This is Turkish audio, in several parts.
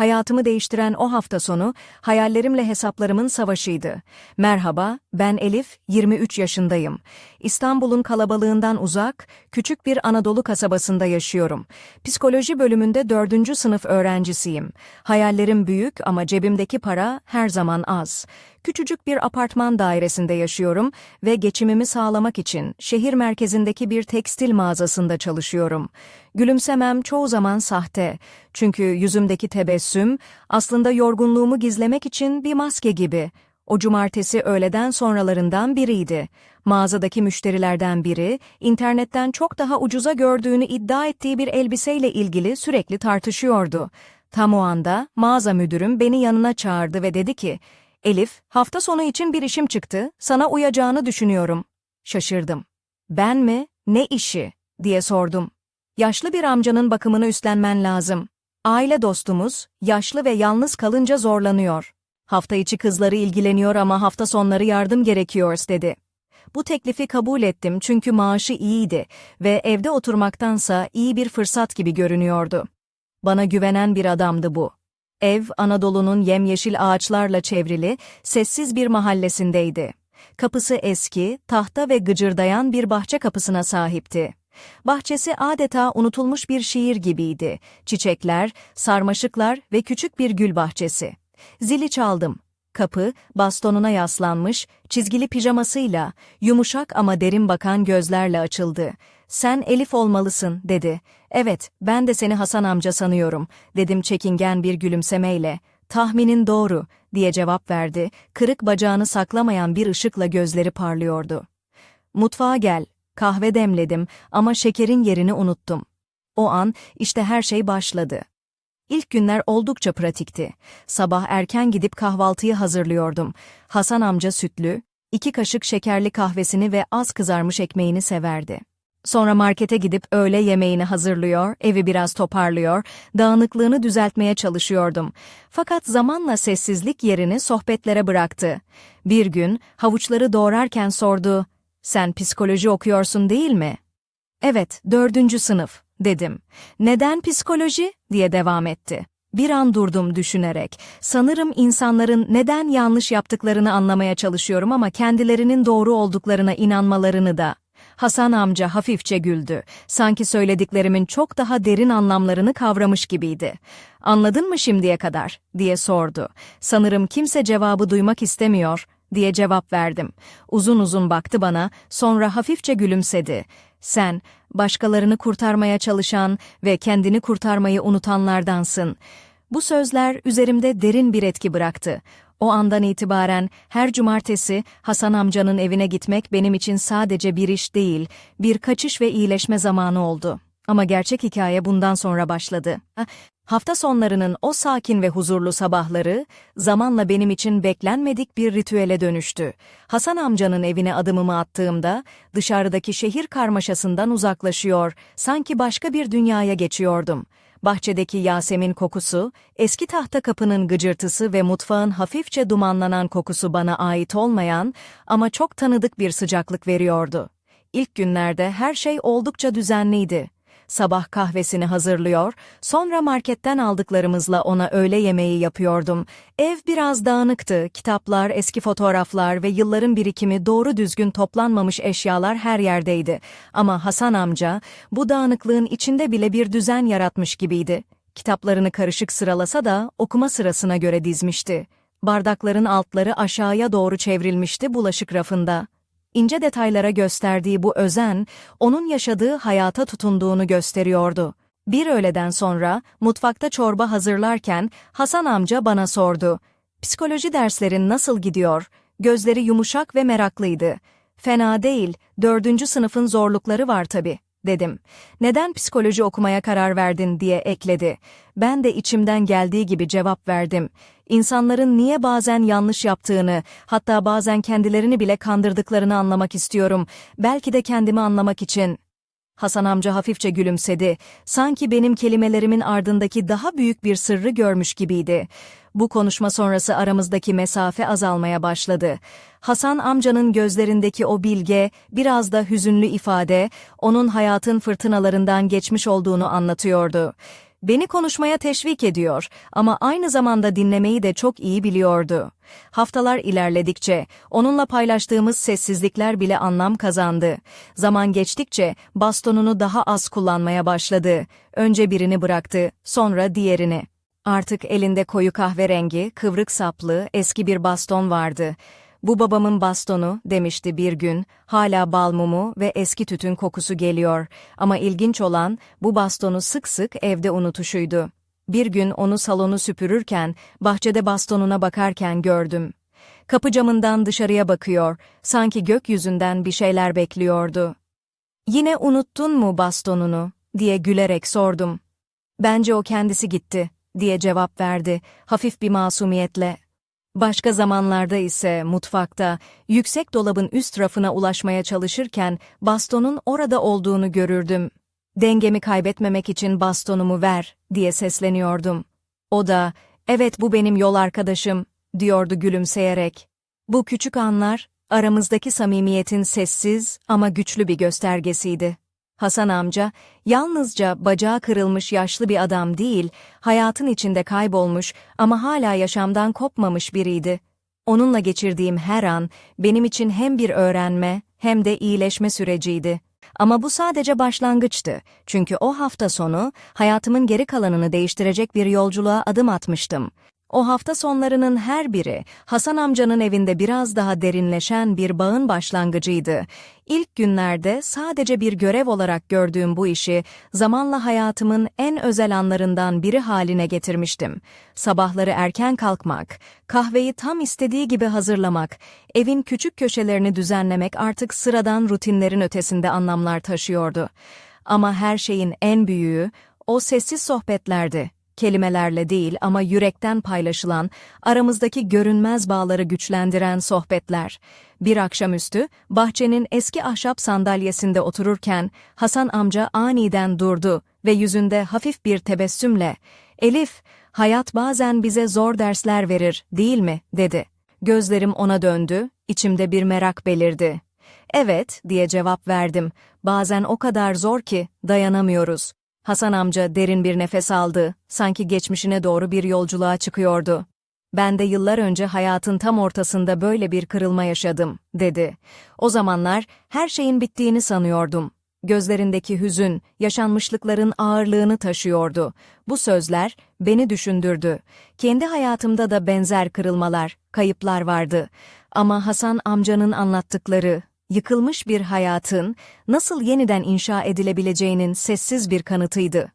Hayatımı değiştiren o hafta sonu hayallerimle hesaplarımın savaşıydı. Merhaba, ben Elif, 23 yaşındayım. İstanbul'un kalabalığından uzak, küçük bir Anadolu kasabasında yaşıyorum. Psikoloji bölümünde 4. sınıf öğrencisiyim. Hayallerim büyük ama cebimdeki para her zaman az. Küçücük bir apartman dairesinde yaşıyorum ve geçimimi sağlamak için şehir merkezindeki bir tekstil mağazasında çalışıyorum. Gülümsemem çoğu zaman sahte. Çünkü yüzümdeki tebessüm aslında yorgunluğumu gizlemek için bir maske gibi. O cumartesi öğleden sonralarından biriydi. Mağazadaki müşterilerden biri, internetten çok daha ucuza gördüğünü iddia ettiği bir elbiseyle ilgili sürekli tartışıyordu. Tam o anda mağaza müdürüm beni yanına çağırdı ve dedi ki, Elif, hafta sonu için bir işim çıktı, sana uyacağını düşünüyorum. Şaşırdım. Ben mi? Ne işi? diye sordum. Yaşlı bir amcanın bakımını üstlenmen lazım. Aile dostumuz, yaşlı ve yalnız kalınca zorlanıyor. Hafta içi kızları ilgileniyor ama hafta sonları yardım gerekiyor dedi. Bu teklifi kabul ettim çünkü maaşı iyiydi ve evde oturmaktansa iyi bir fırsat gibi görünüyordu. Bana güvenen bir adamdı bu. Ev, Anadolu'nun yemyeşil ağaçlarla çevrili, sessiz bir mahallesindeydi. Kapısı eski, tahta ve gıcırdayan bir bahçe kapısına sahipti. Bahçesi adeta unutulmuş bir şiir gibiydi. Çiçekler, sarmaşıklar ve küçük bir gül bahçesi. Zili çaldım. Kapı, bastonuna yaslanmış, çizgili pijamasıyla, yumuşak ama derin bakan gözlerle açıldı. Sen Elif olmalısın, dedi. Evet, ben de seni Hasan amca sanıyorum, dedim çekingen bir gülümsemeyle. Tahminin doğru, diye cevap verdi, kırık bacağını saklamayan bir ışıkla gözleri parlıyordu. Mutfağa gel, kahve demledim ama şekerin yerini unuttum. O an, işte her şey başladı. İlk günler oldukça pratikti. Sabah erken gidip kahvaltıyı hazırlıyordum. Hasan amca sütlü, iki kaşık şekerli kahvesini ve az kızarmış ekmeğini severdi. Sonra markete gidip öğle yemeğini hazırlıyor, evi biraz toparlıyor, dağınıklığını düzeltmeye çalışıyordum. Fakat zamanla sessizlik yerini sohbetlere bıraktı. Bir gün havuçları doğrarken sordu, "Sen psikoloji okuyorsun değil mi?" "Evet, dördüncü sınıf." Dedim. "Neden psikoloji?" diye devam etti. Bir an durdum düşünerek. Sanırım insanların neden yanlış yaptıklarını anlamaya çalışıyorum ama kendilerinin doğru olduklarına inanmalarını da. Hasan amca hafifçe güldü. Sanki söylediklerimin çok daha derin anlamlarını kavramış gibiydi. Anladın mı şimdiye kadar? diye sordu. Sanırım kimse cevabı duymak istemiyor diye cevap verdim. Uzun uzun baktı bana, sonra hafifçe gülümsedi. Sen, başkalarını kurtarmaya çalışan ve kendini kurtarmayı unutanlardansın. Bu sözler üzerimde derin bir etki bıraktı. O andan itibaren her cumartesi Hasan amcanın evine gitmek benim için sadece bir iş değil, bir kaçış ve iyileşme zamanı oldu. Ama gerçek hikaye bundan sonra başladı. Hafta sonlarının o sakin ve huzurlu sabahları, zamanla benim için beklenmedik bir ritüele dönüştü. Hasan amcanın evine adımımı attığımda, dışarıdaki şehir karmaşasından uzaklaşıyor, sanki başka bir dünyaya geçiyordum. Bahçedeki Yasemin kokusu, eski tahta kapının gıcırtısı ve mutfağın hafifçe dumanlanan kokusu bana ait olmayan ama çok tanıdık bir sıcaklık veriyordu. İlk günlerde her şey oldukça düzenliydi. Sabah kahvesini hazırlıyor, sonra marketten aldıklarımızla ona öğle yemeği yapıyordum. Ev biraz dağınıktı, kitaplar, eski fotoğraflar ve yılların birikimi doğru düzgün toplanmamış eşyalar her yerdeydi. Ama Hasan amca, bu dağınıklığın içinde bile bir düzen yaratmış gibiydi. Kitaplarını karışık sıralasa da okuma sırasına göre dizmişti. Bardakların altları aşağıya doğru çevrilmişti bulaşık rafında. İnce detaylara gösterdiği bu özen, onun yaşadığı hayata tutunduğunu gösteriyordu. Bir öğleden sonra, mutfakta çorba hazırlarken, Hasan amca bana sordu. Psikoloji derslerin nasıl gidiyor? Gözleri yumuşak ve meraklıydı. Fena değil, dördüncü sınıfın zorlukları var tabii dedim. Neden psikoloji okumaya karar verdin diye ekledi. Ben de içimden geldiği gibi cevap verdim. İnsanların niye bazen yanlış yaptığını, hatta bazen kendilerini bile kandırdıklarını anlamak istiyorum. Belki de kendimi anlamak için. Hasan amca hafifçe gülümsedi. Sanki benim kelimelerimin ardındaki daha büyük bir sırrı görmüş gibiydi. Bu konuşma sonrası aramızdaki mesafe azalmaya başladı. Hasan amcanın gözlerindeki o bilge, biraz da hüzünlü ifade, onun hayatın fırtınalarından geçmiş olduğunu anlatıyordu. Beni konuşmaya teşvik ediyor ama aynı zamanda dinlemeyi de çok iyi biliyordu. Haftalar ilerledikçe onunla paylaştığımız sessizlikler bile anlam kazandı. Zaman geçtikçe bastonunu daha az kullanmaya başladı. Önce birini bıraktı, sonra diğerini. Artık elinde koyu kahverengi, kıvrık saplı, eski bir baston vardı. Bu babamın bastonu, demişti bir gün, hala bal mumu ve eski tütün kokusu geliyor. Ama ilginç olan, bu bastonu sık sık evde unutuşuydu. Bir gün onu salonu süpürürken, bahçede bastonuna bakarken gördüm. Kapı camından dışarıya bakıyor, sanki gökyüzünden bir şeyler bekliyordu. Yine unuttun mu bastonunu, diye gülerek sordum. Bence o kendisi gitti, diye cevap verdi, hafif bir masumiyetle. Başka zamanlarda ise mutfakta, yüksek dolabın üst rafına ulaşmaya çalışırken bastonun orada olduğunu görürdüm. Dengemi kaybetmemek için bastonumu ver, diye sesleniyordum. O da, evet bu benim yol arkadaşım, diyordu gülümseyerek. Bu küçük anlar, aramızdaki samimiyetin sessiz ama güçlü bir göstergesiydi. Hasan amca, yalnızca bacağı kırılmış yaşlı bir adam değil, hayatın içinde kaybolmuş ama hala yaşamdan kopmamış biriydi. Onunla geçirdiğim her an, benim için hem bir öğrenme hem de iyileşme süreciydi. Ama bu sadece başlangıçtı. Çünkü o hafta sonu, hayatımın geri kalanını değiştirecek bir yolculuğa adım atmıştım. O hafta sonlarının her biri Hasan amcanın evinde biraz daha derinleşen bir bağın başlangıcıydı. İlk günlerde sadece bir görev olarak gördüğüm bu işi zamanla hayatımın en özel anlarından biri haline getirmiştim. Sabahları erken kalkmak, kahveyi tam istediği gibi hazırlamak, evin küçük köşelerini düzenlemek artık sıradan rutinlerin ötesinde anlamlar taşıyordu. Ama her şeyin en büyüğü o sessiz sohbetlerdi kelimelerle değil ama yürekten paylaşılan, aramızdaki görünmez bağları güçlendiren sohbetler. Bir akşamüstü, bahçenin eski ahşap sandalyesinde otururken, Hasan amca aniden durdu ve yüzünde hafif bir tebessümle, ''Elif, hayat bazen bize zor dersler verir, değil mi?'' dedi. Gözlerim ona döndü, içimde bir merak belirdi. Evet, diye cevap verdim. Bazen o kadar zor ki dayanamıyoruz. Hasan amca derin bir nefes aldı, sanki geçmişine doğru bir yolculuğa çıkıyordu. Ben de yıllar önce hayatın tam ortasında böyle bir kırılma yaşadım, dedi. O zamanlar her şeyin bittiğini sanıyordum. Gözlerindeki hüzün, yaşanmışlıkların ağırlığını taşıyordu. Bu sözler beni düşündürdü. Kendi hayatımda da benzer kırılmalar, kayıplar vardı. Ama Hasan amcanın anlattıkları, yıkılmış bir hayatın nasıl yeniden inşa edilebileceğinin sessiz bir kanıtıydı.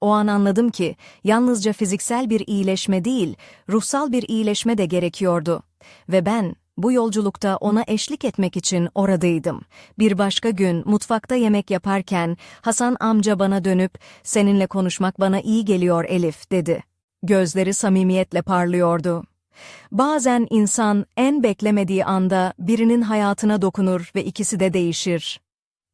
O an anladım ki yalnızca fiziksel bir iyileşme değil, ruhsal bir iyileşme de gerekiyordu. Ve ben bu yolculukta ona eşlik etmek için oradaydım. Bir başka gün mutfakta yemek yaparken Hasan amca bana dönüp "Seninle konuşmak bana iyi geliyor Elif." dedi. Gözleri samimiyetle parlıyordu. Bazen insan en beklemediği anda birinin hayatına dokunur ve ikisi de değişir.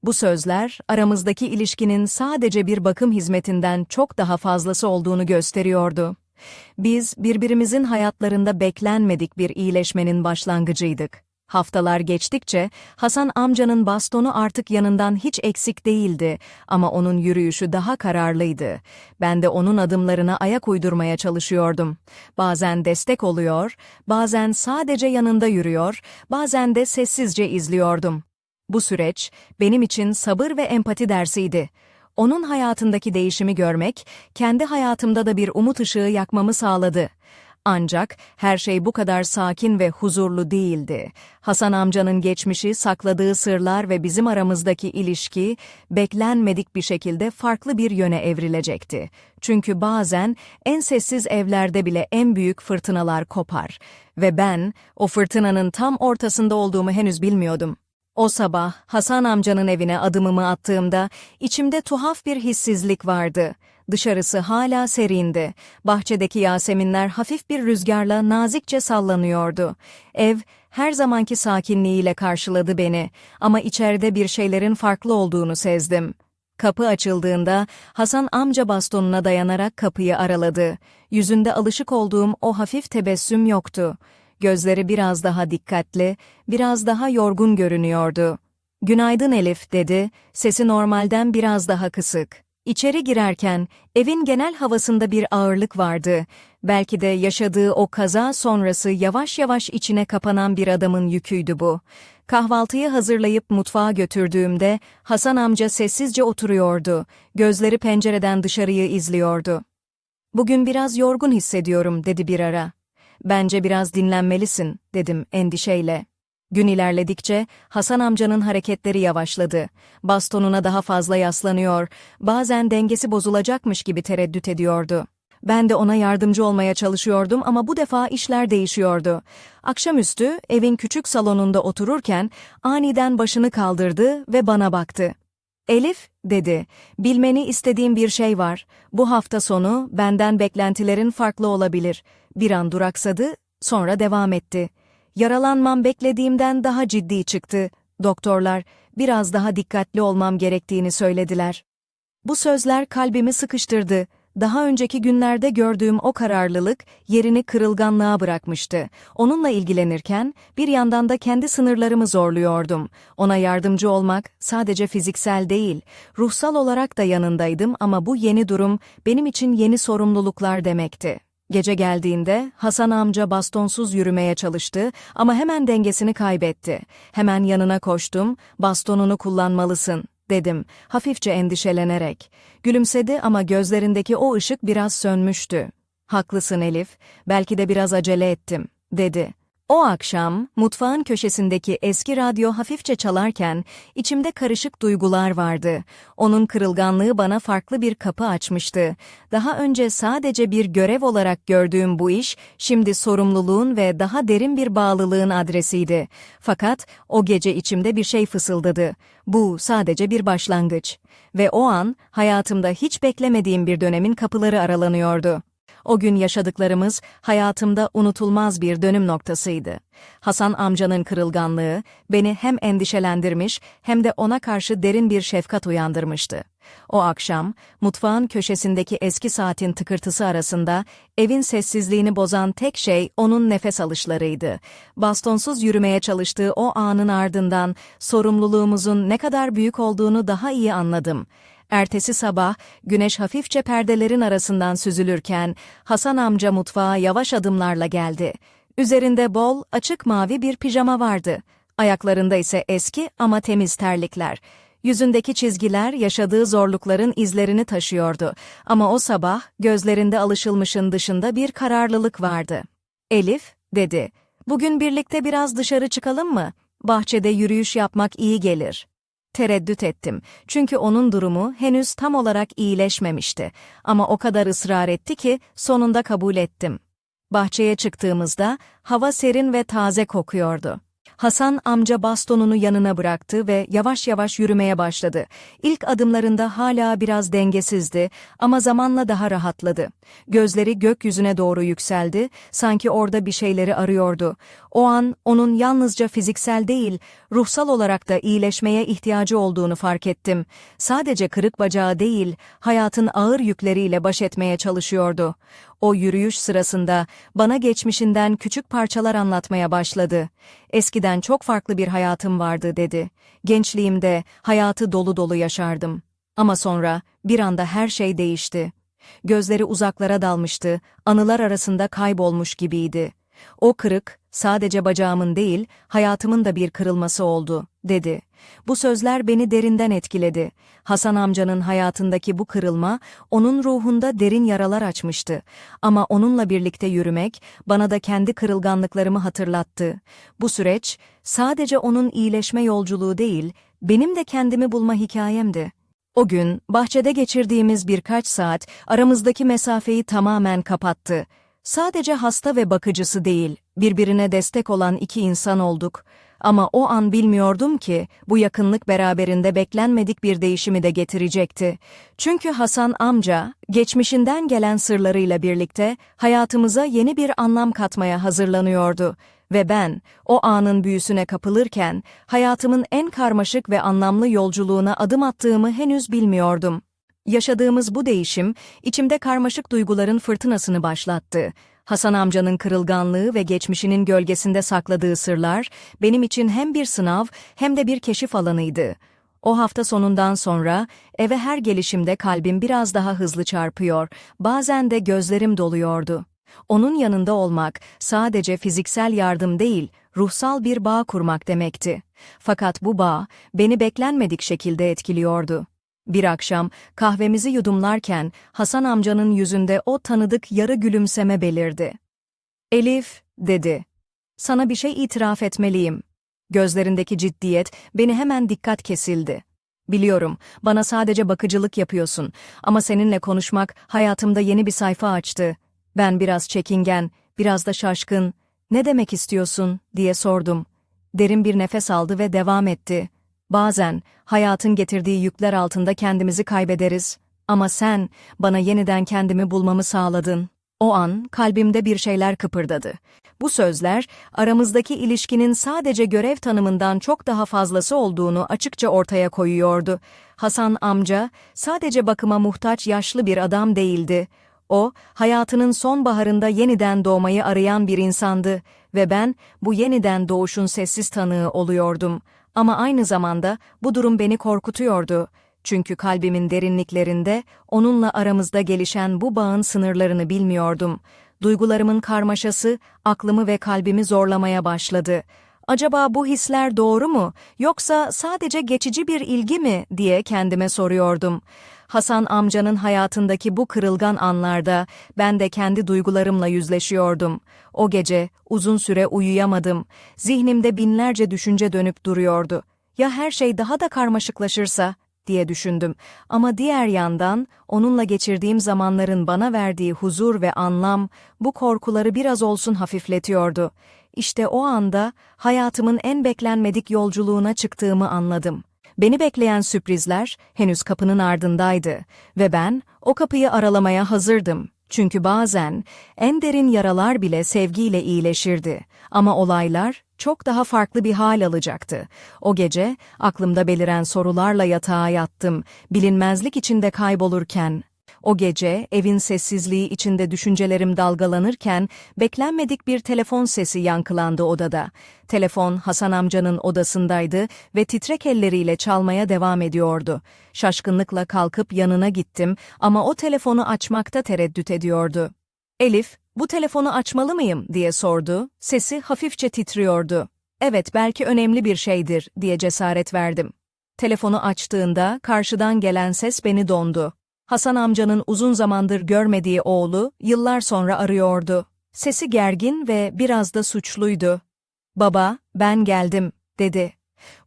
Bu sözler aramızdaki ilişkinin sadece bir bakım hizmetinden çok daha fazlası olduğunu gösteriyordu. Biz birbirimizin hayatlarında beklenmedik bir iyileşmenin başlangıcıydık. Haftalar geçtikçe Hasan amcanın bastonu artık yanından hiç eksik değildi ama onun yürüyüşü daha kararlıydı. Ben de onun adımlarına ayak uydurmaya çalışıyordum. Bazen destek oluyor, bazen sadece yanında yürüyor, bazen de sessizce izliyordum. Bu süreç benim için sabır ve empati dersiydi. Onun hayatındaki değişimi görmek, kendi hayatımda da bir umut ışığı yakmamı sağladı. Ancak her şey bu kadar sakin ve huzurlu değildi. Hasan amcanın geçmişi, sakladığı sırlar ve bizim aramızdaki ilişki beklenmedik bir şekilde farklı bir yöne evrilecekti. Çünkü bazen en sessiz evlerde bile en büyük fırtınalar kopar. Ve ben o fırtınanın tam ortasında olduğumu henüz bilmiyordum. O sabah Hasan amcanın evine adımımı attığımda içimde tuhaf bir hissizlik vardı. Dışarısı hala serindi. Bahçedeki yaseminler hafif bir rüzgarla nazikçe sallanıyordu. Ev her zamanki sakinliğiyle karşıladı beni ama içeride bir şeylerin farklı olduğunu sezdim. Kapı açıldığında Hasan amca bastonuna dayanarak kapıyı araladı. Yüzünde alışık olduğum o hafif tebessüm yoktu. Gözleri biraz daha dikkatli, biraz daha yorgun görünüyordu. Günaydın Elif dedi, sesi normalden biraz daha kısık. İçeri girerken evin genel havasında bir ağırlık vardı. Belki de yaşadığı o kaza sonrası yavaş yavaş içine kapanan bir adamın yüküydü bu. Kahvaltıyı hazırlayıp mutfağa götürdüğümde Hasan amca sessizce oturuyordu. Gözleri pencereden dışarıyı izliyordu. Bugün biraz yorgun hissediyorum dedi bir ara. Bence biraz dinlenmelisin dedim endişeyle. Gün ilerledikçe Hasan amcanın hareketleri yavaşladı. Bastonuna daha fazla yaslanıyor, bazen dengesi bozulacakmış gibi tereddüt ediyordu. Ben de ona yardımcı olmaya çalışıyordum ama bu defa işler değişiyordu. Akşamüstü evin küçük salonunda otururken aniden başını kaldırdı ve bana baktı. Elif, dedi, bilmeni istediğim bir şey var. Bu hafta sonu benden beklentilerin farklı olabilir. Bir an duraksadı, sonra devam etti. Yaralanmam beklediğimden daha ciddi çıktı. Doktorlar, biraz daha dikkatli olmam gerektiğini söylediler. Bu sözler kalbimi sıkıştırdı. Daha önceki günlerde gördüğüm o kararlılık yerini kırılganlığa bırakmıştı. Onunla ilgilenirken bir yandan da kendi sınırlarımı zorluyordum. Ona yardımcı olmak sadece fiziksel değil, ruhsal olarak da yanındaydım ama bu yeni durum benim için yeni sorumluluklar demekti. Gece geldiğinde Hasan amca bastonsuz yürümeye çalıştı ama hemen dengesini kaybetti. Hemen yanına koştum, bastonunu kullanmalısın, dedim, hafifçe endişelenerek. Gülümsedi ama gözlerindeki o ışık biraz sönmüştü. Haklısın Elif, belki de biraz acele ettim, dedi. O akşam, mutfağın köşesindeki eski radyo hafifçe çalarken, içimde karışık duygular vardı. Onun kırılganlığı bana farklı bir kapı açmıştı. Daha önce sadece bir görev olarak gördüğüm bu iş, şimdi sorumluluğun ve daha derin bir bağlılığın adresiydi. Fakat o gece içimde bir şey fısıldadı. Bu sadece bir başlangıç. Ve o an, hayatımda hiç beklemediğim bir dönemin kapıları aralanıyordu. O gün yaşadıklarımız hayatımda unutulmaz bir dönüm noktasıydı. Hasan amcanın kırılganlığı beni hem endişelendirmiş hem de ona karşı derin bir şefkat uyandırmıştı. O akşam mutfağın köşesindeki eski saatin tıkırtısı arasında evin sessizliğini bozan tek şey onun nefes alışlarıydı. Bastonsuz yürümeye çalıştığı o anın ardından sorumluluğumuzun ne kadar büyük olduğunu daha iyi anladım. Ertesi sabah, güneş hafifçe perdelerin arasından süzülürken, Hasan amca mutfağa yavaş adımlarla geldi. Üzerinde bol, açık mavi bir pijama vardı. Ayaklarında ise eski ama temiz terlikler. Yüzündeki çizgiler yaşadığı zorlukların izlerini taşıyordu. Ama o sabah, gözlerinde alışılmışın dışında bir kararlılık vardı. Elif, dedi, bugün birlikte biraz dışarı çıkalım mı? Bahçede yürüyüş yapmak iyi gelir. Tereddüt ettim. Çünkü onun durumu henüz tam olarak iyileşmemişti. Ama o kadar ısrar etti ki sonunda kabul ettim. Bahçeye çıktığımızda hava serin ve taze kokuyordu. Hasan amca bastonunu yanına bıraktı ve yavaş yavaş yürümeye başladı. İlk adımlarında hala biraz dengesizdi ama zamanla daha rahatladı. Gözleri gökyüzüne doğru yükseldi, sanki orada bir şeyleri arıyordu. O an onun yalnızca fiziksel değil, ruhsal olarak da iyileşmeye ihtiyacı olduğunu fark ettim. Sadece kırık bacağı değil, hayatın ağır yükleriyle baş etmeye çalışıyordu. O yürüyüş sırasında bana geçmişinden küçük parçalar anlatmaya başladı. Eskiden çok farklı bir hayatım vardı dedi. Gençliğimde hayatı dolu dolu yaşardım. Ama sonra bir anda her şey değişti. Gözleri uzaklara dalmıştı, anılar arasında kaybolmuş gibiydi. O kırık, sadece bacağımın değil, hayatımın da bir kırılması oldu, dedi. Bu sözler beni derinden etkiledi. Hasan amcanın hayatındaki bu kırılma, onun ruhunda derin yaralar açmıştı. Ama onunla birlikte yürümek, bana da kendi kırılganlıklarımı hatırlattı. Bu süreç, sadece onun iyileşme yolculuğu değil, benim de kendimi bulma hikayemdi. O gün, bahçede geçirdiğimiz birkaç saat, aramızdaki mesafeyi tamamen kapattı. Sadece hasta ve bakıcısı değil, birbirine destek olan iki insan olduk. Ama o an bilmiyordum ki bu yakınlık beraberinde beklenmedik bir değişimi de getirecekti. Çünkü Hasan amca, geçmişinden gelen sırlarıyla birlikte hayatımıza yeni bir anlam katmaya hazırlanıyordu. Ve ben, o anın büyüsüne kapılırken, hayatımın en karmaşık ve anlamlı yolculuğuna adım attığımı henüz bilmiyordum. Yaşadığımız bu değişim, içimde karmaşık duyguların fırtınasını başlattı. Hasan amcanın kırılganlığı ve geçmişinin gölgesinde sakladığı sırlar, benim için hem bir sınav hem de bir keşif alanıydı. O hafta sonundan sonra eve her gelişimde kalbim biraz daha hızlı çarpıyor, bazen de gözlerim doluyordu. Onun yanında olmak sadece fiziksel yardım değil, ruhsal bir bağ kurmak demekti. Fakat bu bağ beni beklenmedik şekilde etkiliyordu. Bir akşam kahvemizi yudumlarken Hasan amcanın yüzünde o tanıdık yarı gülümseme belirdi. Elif, dedi. Sana bir şey itiraf etmeliyim. Gözlerindeki ciddiyet beni hemen dikkat kesildi. Biliyorum, bana sadece bakıcılık yapıyorsun ama seninle konuşmak hayatımda yeni bir sayfa açtı. Ben biraz çekingen, biraz da şaşkın. Ne demek istiyorsun diye sordum. Derin bir nefes aldı ve devam etti. Bazen hayatın getirdiği yükler altında kendimizi kaybederiz ama sen bana yeniden kendimi bulmamı sağladın. O an kalbimde bir şeyler kıpırdadı. Bu sözler aramızdaki ilişkinin sadece görev tanımından çok daha fazlası olduğunu açıkça ortaya koyuyordu. Hasan amca sadece bakıma muhtaç yaşlı bir adam değildi. O, hayatının sonbaharında yeniden doğmayı arayan bir insandı ve ben bu yeniden doğuşun sessiz tanığı oluyordum. Ama aynı zamanda bu durum beni korkutuyordu. Çünkü kalbimin derinliklerinde onunla aramızda gelişen bu bağın sınırlarını bilmiyordum. Duygularımın karmaşası aklımı ve kalbimi zorlamaya başladı. Acaba bu hisler doğru mu yoksa sadece geçici bir ilgi mi diye kendime soruyordum. Hasan amcanın hayatındaki bu kırılgan anlarda ben de kendi duygularımla yüzleşiyordum. O gece uzun süre uyuyamadım. Zihnimde binlerce düşünce dönüp duruyordu. Ya her şey daha da karmaşıklaşırsa diye düşündüm. Ama diğer yandan onunla geçirdiğim zamanların bana verdiği huzur ve anlam bu korkuları biraz olsun hafifletiyordu. İşte o anda hayatımın en beklenmedik yolculuğuna çıktığımı anladım. Beni bekleyen sürprizler henüz kapının ardındaydı ve ben o kapıyı aralamaya hazırdım. Çünkü bazen en derin yaralar bile sevgiyle iyileşirdi ama olaylar çok daha farklı bir hal alacaktı. O gece aklımda beliren sorularla yatağa yattım, bilinmezlik içinde kaybolurken. O gece evin sessizliği içinde düşüncelerim dalgalanırken beklenmedik bir telefon sesi yankılandı odada. Telefon Hasan amcanın odasındaydı ve titrek elleriyle çalmaya devam ediyordu. Şaşkınlıkla kalkıp yanına gittim ama o telefonu açmakta tereddüt ediyordu. Elif, bu telefonu açmalı mıyım diye sordu. Sesi hafifçe titriyordu. Evet belki önemli bir şeydir diye cesaret verdim. Telefonu açtığında karşıdan gelen ses beni dondu. Hasan amcanın uzun zamandır görmediği oğlu yıllar sonra arıyordu. Sesi gergin ve biraz da suçluydu. Baba, ben geldim, dedi.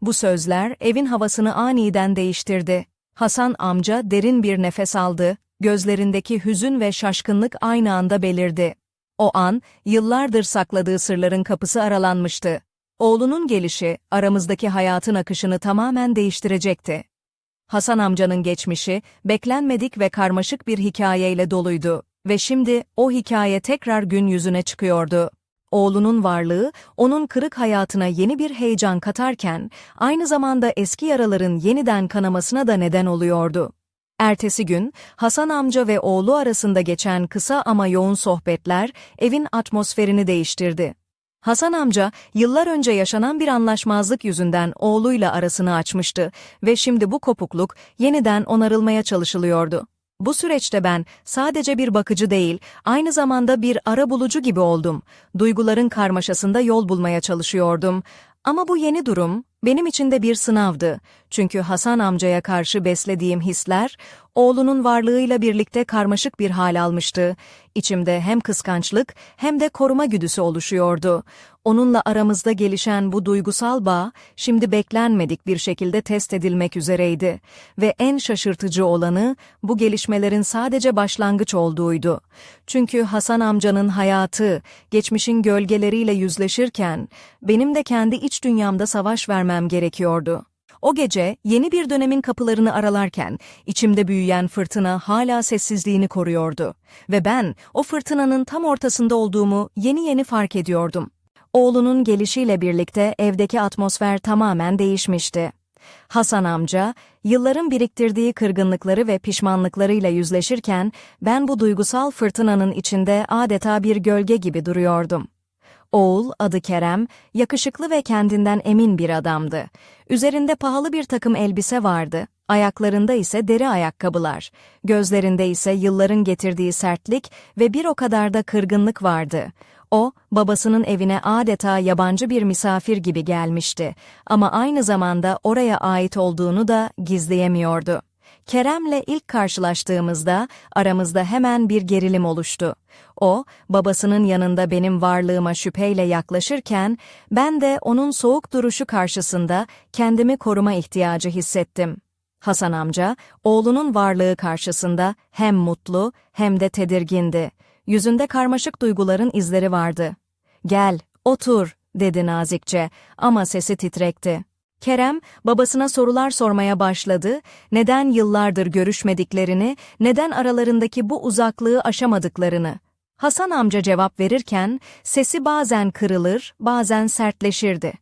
Bu sözler evin havasını aniden değiştirdi. Hasan amca derin bir nefes aldı, gözlerindeki hüzün ve şaşkınlık aynı anda belirdi. O an, yıllardır sakladığı sırların kapısı aralanmıştı. Oğlunun gelişi, aramızdaki hayatın akışını tamamen değiştirecekti. Hasan amcanın geçmişi, beklenmedik ve karmaşık bir hikayeyle doluydu ve şimdi o hikaye tekrar gün yüzüne çıkıyordu. Oğlunun varlığı, onun kırık hayatına yeni bir heyecan katarken, aynı zamanda eski yaraların yeniden kanamasına da neden oluyordu. Ertesi gün, Hasan amca ve oğlu arasında geçen kısa ama yoğun sohbetler, evin atmosferini değiştirdi. Hasan amca, yıllar önce yaşanan bir anlaşmazlık yüzünden oğluyla arasını açmıştı ve şimdi bu kopukluk yeniden onarılmaya çalışılıyordu. Bu süreçte ben sadece bir bakıcı değil, aynı zamanda bir ara bulucu gibi oldum. Duyguların karmaşasında yol bulmaya çalışıyordum. Ama bu yeni durum benim için de bir sınavdı. Çünkü Hasan amcaya karşı beslediğim hisler, oğlunun varlığıyla birlikte karmaşık bir hal almıştı. İçimde hem kıskançlık hem de koruma güdüsü oluşuyordu. Onunla aramızda gelişen bu duygusal bağ, şimdi beklenmedik bir şekilde test edilmek üzereydi. Ve en şaşırtıcı olanı, bu gelişmelerin sadece başlangıç olduğuydu. Çünkü Hasan amcanın hayatı, geçmişin gölgeleriyle yüzleşirken, benim de kendi iç dünyamda savaş vermem gerekiyordu. O gece yeni bir dönemin kapılarını aralarken içimde büyüyen fırtına hala sessizliğini koruyordu ve ben o fırtınanın tam ortasında olduğumu yeni yeni fark ediyordum. Oğlunun gelişiyle birlikte evdeki atmosfer tamamen değişmişti. Hasan amca, yılların biriktirdiği kırgınlıkları ve pişmanlıklarıyla yüzleşirken ben bu duygusal fırtınanın içinde adeta bir gölge gibi duruyordum. Oğul, adı Kerem, yakışıklı ve kendinden emin bir adamdı. Üzerinde pahalı bir takım elbise vardı, ayaklarında ise deri ayakkabılar, gözlerinde ise yılların getirdiği sertlik ve bir o kadar da kırgınlık vardı. O, babasının evine adeta yabancı bir misafir gibi gelmişti ama aynı zamanda oraya ait olduğunu da gizleyemiyordu. Kerem'le ilk karşılaştığımızda aramızda hemen bir gerilim oluştu. O, babasının yanında benim varlığıma şüpheyle yaklaşırken, ben de onun soğuk duruşu karşısında kendimi koruma ihtiyacı hissettim. Hasan amca, oğlunun varlığı karşısında hem mutlu hem de tedirgindi. Yüzünde karmaşık duyguların izleri vardı. Gel, otur, dedi nazikçe ama sesi titrekti. Kerem, babasına sorular sormaya başladı, neden yıllardır görüşmediklerini, neden aralarındaki bu uzaklığı aşamadıklarını. Hasan amca cevap verirken, sesi bazen kırılır, bazen sertleşirdi.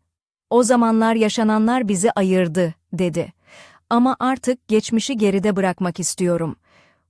O zamanlar yaşananlar bizi ayırdı, dedi. Ama artık geçmişi geride bırakmak istiyorum.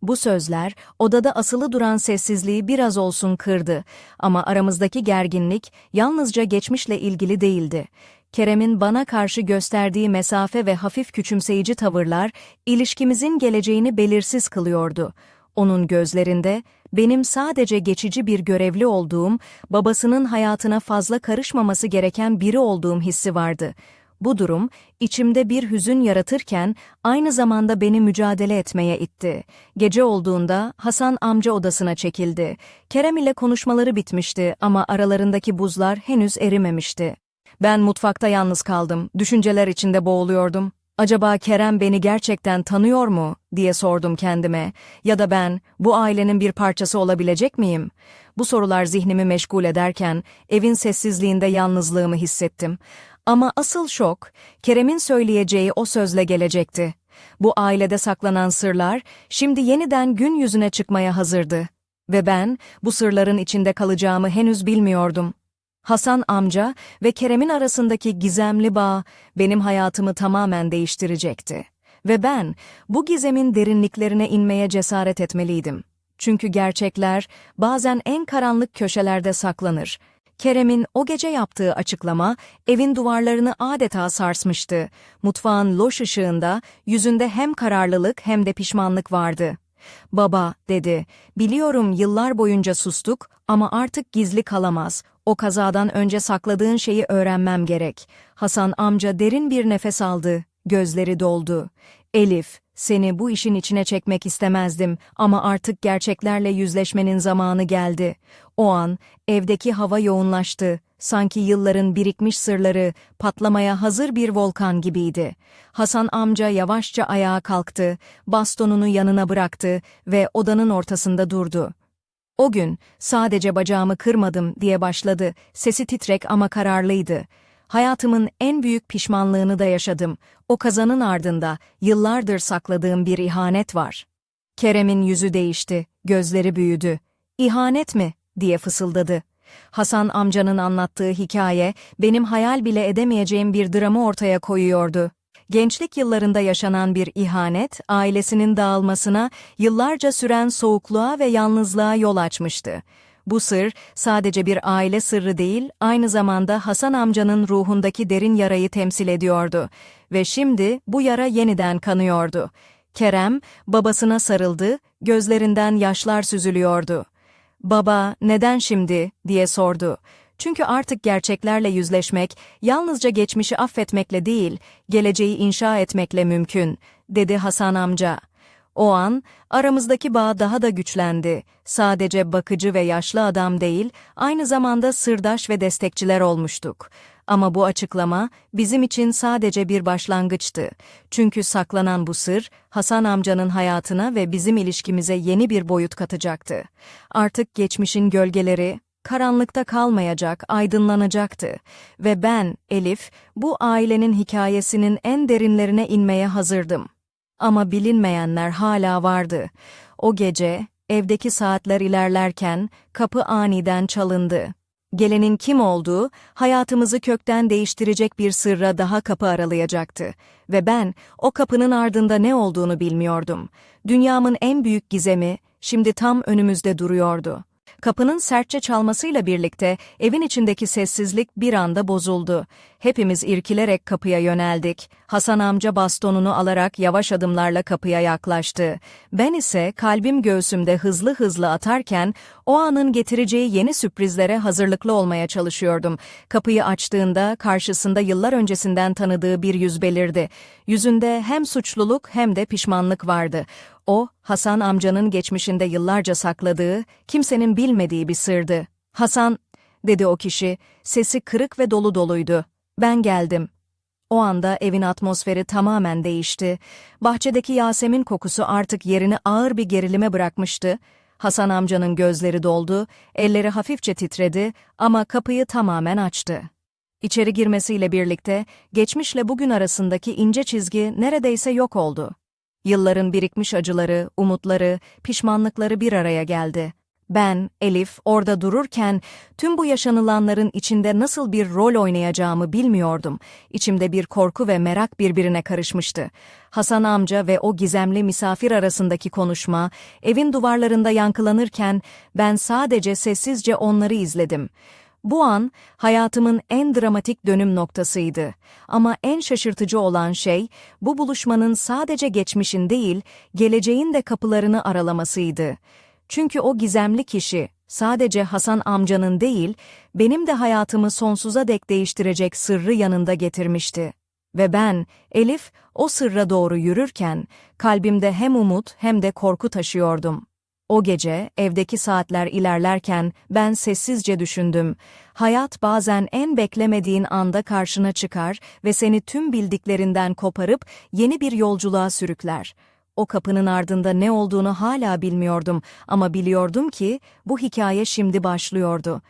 Bu sözler, odada asılı duran sessizliği biraz olsun kırdı ama aramızdaki gerginlik yalnızca geçmişle ilgili değildi. Kerem'in bana karşı gösterdiği mesafe ve hafif küçümseyici tavırlar, ilişkimizin geleceğini belirsiz kılıyordu. Onun gözlerinde, benim sadece geçici bir görevli olduğum, babasının hayatına fazla karışmaması gereken biri olduğum hissi vardı. Bu durum, içimde bir hüzün yaratırken, aynı zamanda beni mücadele etmeye itti. Gece olduğunda Hasan amca odasına çekildi. Kerem ile konuşmaları bitmişti ama aralarındaki buzlar henüz erimemişti. Ben mutfakta yalnız kaldım, düşünceler içinde boğuluyordum. Acaba Kerem beni gerçekten tanıyor mu diye sordum kendime ya da ben bu ailenin bir parçası olabilecek miyim? Bu sorular zihnimi meşgul ederken evin sessizliğinde yalnızlığımı hissettim. Ama asıl şok Kerem'in söyleyeceği o sözle gelecekti. Bu ailede saklanan sırlar şimdi yeniden gün yüzüne çıkmaya hazırdı ve ben bu sırların içinde kalacağımı henüz bilmiyordum. Hasan amca ve Kerem'in arasındaki gizemli bağ benim hayatımı tamamen değiştirecekti. Ve ben bu gizemin derinliklerine inmeye cesaret etmeliydim. Çünkü gerçekler bazen en karanlık köşelerde saklanır. Kerem'in o gece yaptığı açıklama evin duvarlarını adeta sarsmıştı. Mutfağın loş ışığında yüzünde hem kararlılık hem de pişmanlık vardı. Baba, dedi, biliyorum yıllar boyunca sustuk ama artık gizli kalamaz. O kazadan önce sakladığın şeyi öğrenmem gerek. Hasan amca derin bir nefes aldı, gözleri doldu. Elif, seni bu işin içine çekmek istemezdim ama artık gerçeklerle yüzleşmenin zamanı geldi. O an evdeki hava yoğunlaştı. Sanki yılların birikmiş sırları patlamaya hazır bir volkan gibiydi. Hasan amca yavaşça ayağa kalktı, bastonunu yanına bıraktı ve odanın ortasında durdu. O gün sadece bacağımı kırmadım diye başladı. Sesi titrek ama kararlıydı. Hayatımın en büyük pişmanlığını da yaşadım. O kazanın ardında yıllardır sakladığım bir ihanet var. Kerem'in yüzü değişti, gözleri büyüdü. İhanet mi? diye fısıldadı. Hasan amcanın anlattığı hikaye benim hayal bile edemeyeceğim bir dramı ortaya koyuyordu. Gençlik yıllarında yaşanan bir ihanet, ailesinin dağılmasına, yıllarca süren soğukluğa ve yalnızlığa yol açmıştı. Bu sır sadece bir aile sırrı değil, aynı zamanda Hasan amcanın ruhundaki derin yarayı temsil ediyordu ve şimdi bu yara yeniden kanıyordu. Kerem babasına sarıldı, gözlerinden yaşlar süzülüyordu. "Baba, neden şimdi?" diye sordu. Çünkü artık gerçeklerle yüzleşmek yalnızca geçmişi affetmekle değil, geleceği inşa etmekle mümkün, dedi Hasan amca. O an aramızdaki bağ daha da güçlendi. Sadece bakıcı ve yaşlı adam değil, aynı zamanda sırdaş ve destekçiler olmuştuk. Ama bu açıklama bizim için sadece bir başlangıçtı. Çünkü saklanan bu sır Hasan amcanın hayatına ve bizim ilişkimize yeni bir boyut katacaktı. Artık geçmişin gölgeleri karanlıkta kalmayacak, aydınlanacaktı. Ve ben, Elif, bu ailenin hikayesinin en derinlerine inmeye hazırdım. Ama bilinmeyenler hala vardı. O gece, evdeki saatler ilerlerken, kapı aniden çalındı. Gelenin kim olduğu, hayatımızı kökten değiştirecek bir sırra daha kapı aralayacaktı. Ve ben, o kapının ardında ne olduğunu bilmiyordum. Dünyamın en büyük gizemi, şimdi tam önümüzde duruyordu. Kapının sertçe çalmasıyla birlikte evin içindeki sessizlik bir anda bozuldu. Hepimiz irkilerek kapıya yöneldik. Hasan amca bastonunu alarak yavaş adımlarla kapıya yaklaştı. Ben ise kalbim göğsümde hızlı hızlı atarken o anın getireceği yeni sürprizlere hazırlıklı olmaya çalışıyordum. Kapıyı açtığında karşısında yıllar öncesinden tanıdığı bir yüz belirdi. Yüzünde hem suçluluk hem de pişmanlık vardı. O, Hasan amcanın geçmişinde yıllarca sakladığı, kimsenin bilmediği bir sırdı. Hasan, dedi o kişi, sesi kırık ve dolu doluydu. Ben geldim. O anda evin atmosferi tamamen değişti. Bahçedeki Yasemin kokusu artık yerini ağır bir gerilime bırakmıştı. Hasan amcanın gözleri doldu, elleri hafifçe titredi ama kapıyı tamamen açtı. İçeri girmesiyle birlikte geçmişle bugün arasındaki ince çizgi neredeyse yok oldu. Yılların birikmiş acıları, umutları, pişmanlıkları bir araya geldi. Ben, Elif, orada dururken tüm bu yaşanılanların içinde nasıl bir rol oynayacağımı bilmiyordum. İçimde bir korku ve merak birbirine karışmıştı. Hasan amca ve o gizemli misafir arasındaki konuşma, evin duvarlarında yankılanırken ben sadece sessizce onları izledim. Bu an hayatımın en dramatik dönüm noktasıydı. Ama en şaşırtıcı olan şey bu buluşmanın sadece geçmişin değil, geleceğin de kapılarını aralamasıydı. Çünkü o gizemli kişi sadece Hasan amcanın değil, benim de hayatımı sonsuza dek değiştirecek sırrı yanında getirmişti. Ve ben, Elif, o sırra doğru yürürken kalbimde hem umut hem de korku taşıyordum. O gece evdeki saatler ilerlerken ben sessizce düşündüm. Hayat bazen en beklemediğin anda karşına çıkar ve seni tüm bildiklerinden koparıp yeni bir yolculuğa sürükler. O kapının ardında ne olduğunu hala bilmiyordum ama biliyordum ki bu hikaye şimdi başlıyordu.